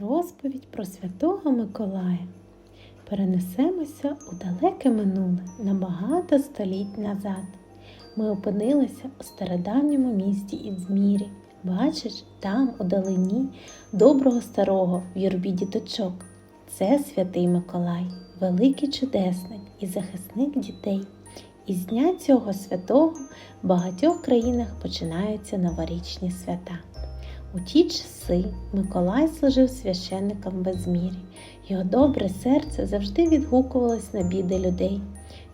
Розповідь про Святого Миколая. Перенесемося у далеке минуле на багато століть назад. Ми опинилися у стародавньому місті Ізмірі. Бачиш, там, у далині, доброго старого в юрбі діточок. Це святий Миколай, великий чудесник і захисник дітей. І з дня цього святого в багатьох країнах починаються новорічні свята. У ті часи Миколай служив священником в безмірі. Його добре серце завжди відгукувалось на біди людей.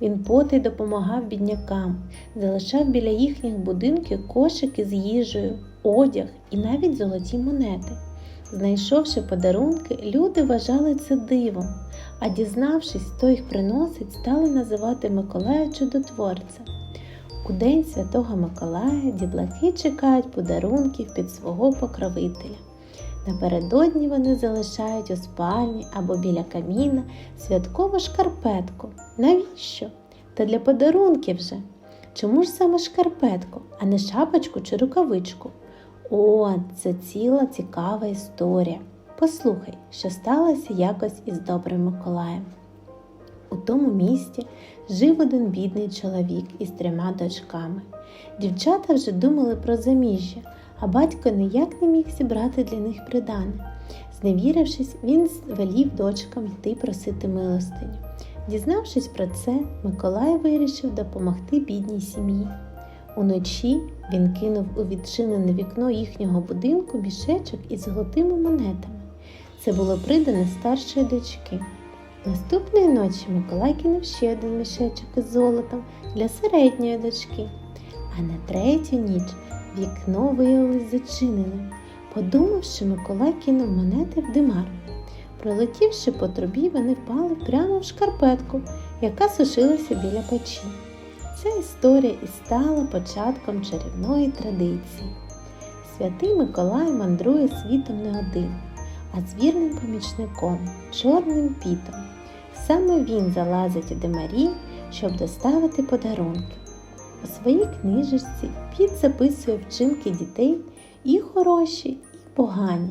Він поти допомагав біднякам, залишав біля їхніх будинків кошики з їжею, одяг і навіть золоті монети. Знайшовши подарунки, люди вважали це дивом, а дізнавшись, хто їх приносить, стали називати Миколая чудотворцем. У день Святого Миколая дітлахи чекають подарунків під свого покровителя. Напередодні вони залишають у спальні або біля каміна святкову шкарпетку. Навіщо? Та для подарунків же. Чому ж саме шкарпетку, а не шапочку чи рукавичку? О, це ціла цікава історія. Послухай, що сталося якось із добрим Миколаєм. У тому місті жив один бідний чоловік із трьома дочками. Дівчата вже думали про заміжжя, а батько ніяк не міг зібрати для них придане. Зневірившись, він велів дочкам йти просити милостиню. Дізнавшись про це, Миколай вирішив допомогти бідній сім'ї. Уночі він кинув у відчинене вікно їхнього будинку мішечок із золотими монетами. Це було придане старшої дочки. Наступної ночі Миколай кинув ще один мішечок із золотом для середньої дочки, а на третю ніч вікно виявилось зачиненим. Подумавши, Миколай кинув монети в димар. Пролетівши по трубі, вони впали прямо в шкарпетку, яка сушилася біля печі. Ця історія і стала початком чарівної традиції. Святий Миколай мандрує світом не один, а з вірним помічником, чорним пітом. Саме він залазить у димарі, щоб доставити подарунки. У своїй книжечці Піт записує вчинки дітей і хороші, і погані.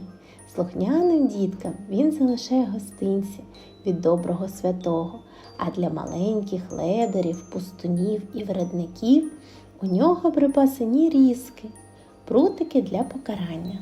Слухняним діткам він залишає гостинці від доброго святого, а для маленьких ледарів, пустунів і вредників у нього припасені різки, прутики для покарання.